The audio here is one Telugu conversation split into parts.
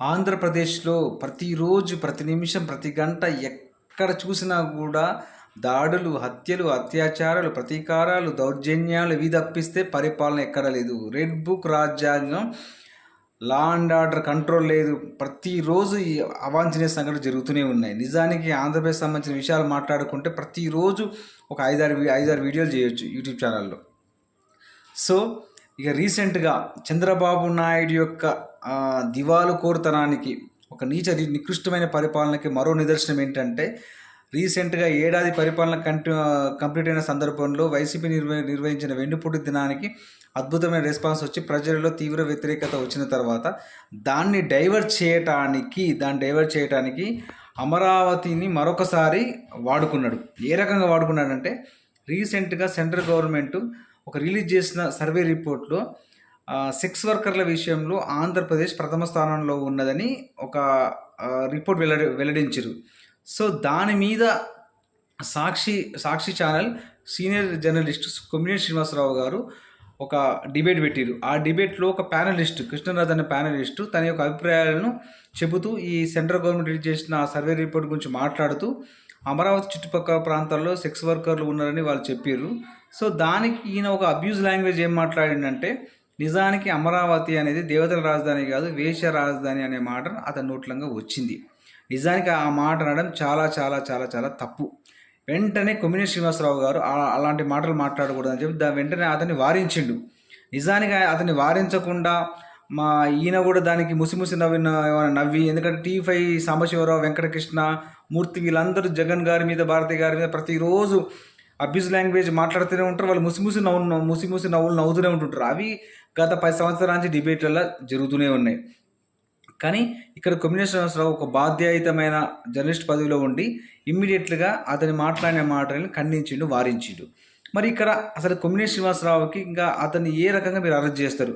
ఆంధ్రప్రదేశ్లో ప్రతిరోజు ప్రతి నిమిషం ప్రతి గంట ఎక్కడ చూసినా కూడా దాడులు హత్యలు అత్యాచారాలు ప్రతీకారాలు దౌర్జన్యాలు ఇవి తప్పిస్తే పరిపాలన ఎక్కడ లేదు. రెడ్ బుక్ రాజ్యాంగం లా అండ్ ఆర్డర్ కంట్రోల్ లేదు. ప్రతిరోజు ఈ అవాంఛనీయ సంఘటనలు జరుగుతూనే ఉన్నాయి. నిజానికి ఆంధ్రప్రదేశ్ సంబంధించిన విషయాలు మాట్లాడుకుంటే ప్రతిరోజు ఒక ఐదారు ఐదారు వీడియోలు చేయొచ్చు యూట్యూబ్ ఛానల్లో. సో ఇక రీసెంట్గా చంద్రబాబు నాయుడు యొక్క దివాలు కోరుతనానికి ఒక నీచ నికృష్టమైన పరిపాలనకి మరో నిదర్శనం ఏంటంటే రీసెంట్గా ఏడాది పరిపాలన కంటి కంప్లీట్ అయిన సందర్భంలో వైసీపీ నిర్వ నిర్వహించిన వెన్నుపూటి దినానికి అద్భుతమైన రెస్పాన్స్ వచ్చి ప్రజలలో తీవ్ర వ్యతిరేకత వచ్చిన తర్వాత దాన్ని డైవర్ట్ చేయటానికి దాన్ని డైవర్ట్ చేయటానికి అమరావతిని మరొకసారి వాడుకున్నాడు. ఏ రకంగా వాడుకున్నాడంటే రీసెంట్గా సెంట్రల్ గవర్నమెంట్ ఒక రిలీజ్ చేసిన సర్వే రిపోర్ట్లో సెక్స్ వర్కర్ల విషయంలో ఆంధ్రప్రదేశ్ ప్రథమ స్థానంలో ఉన్నదని ఒక రిపోర్ట్ వెల్లడి వెల్లడించారు. సో దాని మీద Sakshi Sakshi channel senior journalist Kommineni Srinivasa Rao గారు ఒక డిబేట్ పెట్టారు. ఆ డిబేట్లో ఒక ప్యానలిస్ట్ కృష్ణరాజ్ అనే ప్యానలిస్ట్ తన యొక్క అభిప్రాయాలను చెబుతూ ఈ సెంట్రల్ గవర్నమెంట్ రిలీజ్ చేసిన ఆ సర్వే రిపోర్ట్ గురించి మాట్లాడుతూ అమరావతి చుట్టుపక్కల ప్రాంతాల్లో సెక్స్ వర్కర్లు ఉన్నారని వాళ్ళు చెప్పారు. సో దానికి ఈయన ఒక అబ్యూజ్ లాంగ్వేజ్ ఏం మాట్లాడిందంటే నిజానికి అమరావతి అనేది దేవతల రాజధాని కాదు వేశ్య రాజధాని అనే మాట అతని నోట్లంగా వచ్చింది. నిజానికి ఆ మాట అనడం చాలా చాలా చాలా చాలా తప్పు. వెంటనే కొమ్మినేని శ్రీనివాసరావు గారు అలాంటి మాటలు మాట్లాడకూడదని చెప్పి దా వెంటనే అతన్ని వారించిండు. నిజానికి అతన్ని వారించకుండా మా ఈయన కూడా దానికి ముసిముసి నవ్విన నవ్వి ఎందుకంటే టీ ఫైవ్ సాంబశివరావు వెంకటకృష్ణ మూర్తి వీళ్ళందరూ జగన్ గారి మీద భారతి గారి మీద ప్రతిరోజు అబ్యూజ్ లాంగ్వేజ్ మాట్లాడుతూనే ఉంటారు. వాళ్ళు ముసిముసి నవ్వు ముసిముసి నవ్వులు నవ్వుతూనే ఉంటుంటారు. అవి గత పది సంవత్సరాల నుంచి డిబేట్లలో జరుగుతూనే ఉన్నాయి. కానీ ఇక్కడ కొమ్మినేని శ్రీనివాసరావు ఒక బాధ్యాయుతమైన జర్నలిస్ట్ పదవిలో ఉండి ఇమ్మీడియట్గా అతని మాట్లాడిన మాటలను ఖండించిండు వారించిండు. మరి ఇక్కడ అసలు కొమ్మినేని శ్రీనివాసరావుకి ఇంకా అతన్ని ఏ రకంగా మీరు అరెస్ట్ చేస్తారు?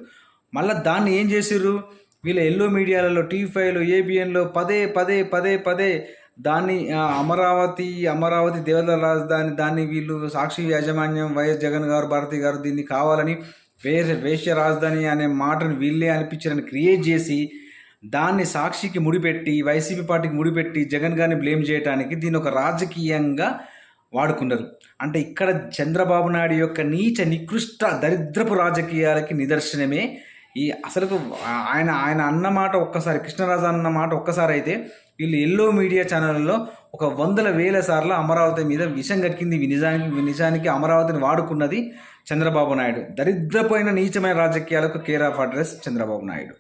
మళ్ళీ దాన్ని ఏం చేసిర్రు? వీళ్ళ ఎల్లో మీడియాలలో టీ ఫైవ్లో ఏబిఎన్లో పదే పదే పదే పదే దాన్ని అమరావతి అమరావతి దేవతల రాజధాని దాన్ని వీళ్ళు సాక్షి యాజమాన్యం వైఎస్ జగన్ గారు భారతి గారు దీన్ని కావాలని వేరే వేశ్య రాజధాని అనే మాటను వీళ్ళే అనిపించారని క్రియేట్ చేసి దాన్ని సాక్షికి ముడిపెట్టి వైసీపీ పార్టీకి ముడిపెట్టి జగన్ గారిని బ్లేమ్ చేయడానికి దీన్ని ఒక రాజకీయంగా వాడుకున్నారు. అంటే ఇక్కడ చంద్రబాబు నాయుడు యొక్క నీచ నికృష్ట దరిద్రపు రాజకీయాలకి నిదర్శనమే ఈ అసలు ఆయన ఆయన అన్నమాట ఒక్కసారి కృష్ణరాజు అన్న మాట ఒక్కసారి అయితే వీళ్ళు ఎల్లో మీడియా ఛానళ్ళలో ఒక వందల వేల సార్లు అమరావతి మీద విషం కక్కింది నిజానికి నిజానికి అమరావతిని వాడుకున్నది చంద్రబాబు నాయుడు. దరిద్రపోయిన నీచమైన రాజకీయాలకు care of address Chandrababu Naidu.